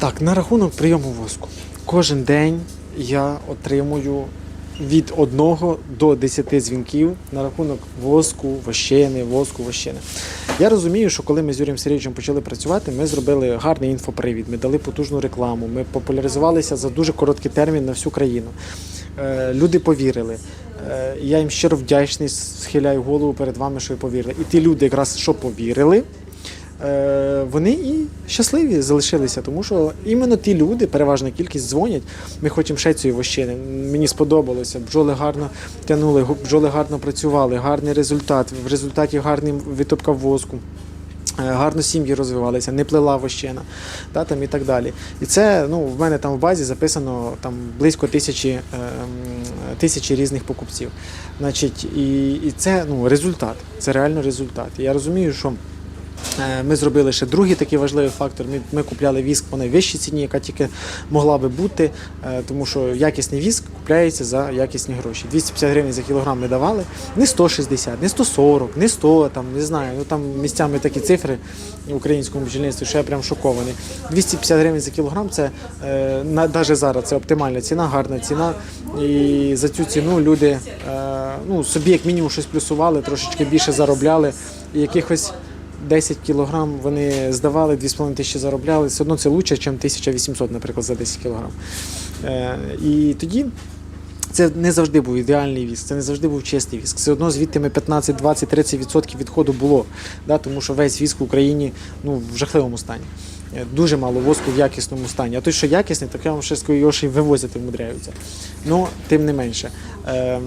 Так, на рахунок прийому воску. Кожен день я отримую від 1 до 10 дзвінків на рахунок воску, вощини, воску, вощини. Я розумію, що коли ми з Юрієм Сергійовичем почали працювати, ми зробили гарний інфопривід, ми дали потужну рекламу, ми популяризувалися за дуже короткий термін на всю країну. Е, Люди повірили. Е, Я їм щиро вдячний, схиляю голову перед вами, що ви повірили. І ті люди, якраз що повірили, вони і щасливі залишилися, тому що іменно ті люди, переважна кількість дзвонять. Ми хочемо ще цієї вощини. Мені сподобалося. Бджоли гарно тягнули, бджоли гарно працювали, гарний результат. В результаті гарний витопка воску. Е, Гарно сім'ї розвивалися, не плела вощина, та, там, і так далі. І це ну, в мене там в базі записано там, близько тисячі, е, тисячі різних покупців. Значить, і, і це ну, результат, це реально результат. Я розумію, що Е, Ми зробили ще другий такий важливий фактор. Ми, ми купляли віск по найвищій ціні, яка тільки могла би бути, е, тому що якісний віск купляється за якісні гроші. 250 гривень за кілограм ми давали, не 160, не 140, не 100, там, не знаю. Ну там місцями такі цифри в українському бджільництві, що я прям шокований. 250 гривень за кілограм це е, навіть зараз це оптимальна ціна, гарна ціна. І за цю ціну люди е, ну, собі як мінімум щось плюсували, трошечки більше заробляли. І якихось 10 кілограм вони здавали, 2,5 тисячі заробляли. Все одно це краще, ніж 1800, наприклад, за 10 кілограм. Е, і тоді це не завжди був ідеальний віск, це не завжди був чистий віск. Все одно звідти ми 15, 20, 30 відсотків відходу було, да, тому що весь віск в Україні ну, в жахливому стані. Е, Дуже мало воску в якісному стані. А той, що якісний, так я вам ще скажу, його ще й вивозити вмудряються. Ну, тим не менше. Ем,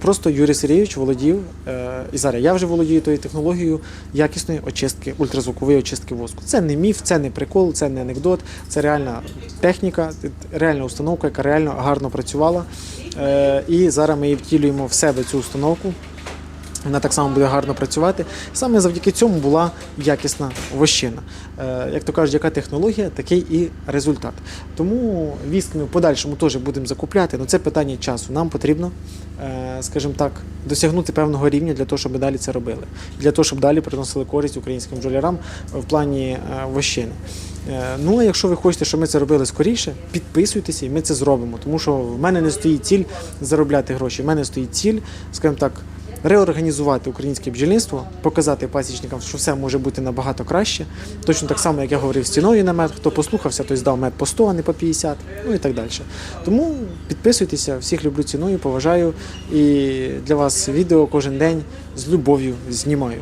просто Юрій Сергійович володів, е, і зараз я вже володію тою технологією якісної очистки, ультразвукової очистки воску. Це не міф, це не прикол, це не анекдот, це реальна техніка, реальна установка, яка реально гарно працювала. Е, і зараз ми її втілюємо в себе цю установку. Вона так само буде гарно працювати. Саме завдяки цьому була якісна вощина. Е, як то кажуть, яка технологія, такий і результат. Тому віск ми в подальшому теж будемо закупляти, але це питання часу. Нам потрібно, е, скажімо так, досягнути певного рівня для того, щоб далі це робили, для того, щоб далі приносили користь українським бджолярам в плані е, вощини. Ну, а якщо ви хочете, щоб ми це робили скоріше, підписуйтеся і ми це зробимо. Тому що в мене не стоїть ціль заробляти гроші. В мене стоїть ціль, скажімо так, реорганізувати українське бджільництво, показати пасічникам, що все може бути набагато краще. Точно так само, як я говорив ціною на мед. Хто послухався, той здав мед по 100, а не по 50, ну і так далі. Тому підписуйтеся, всіх люблю ціною, поважаю. І для вас відео кожен день з любов'ю знімаю.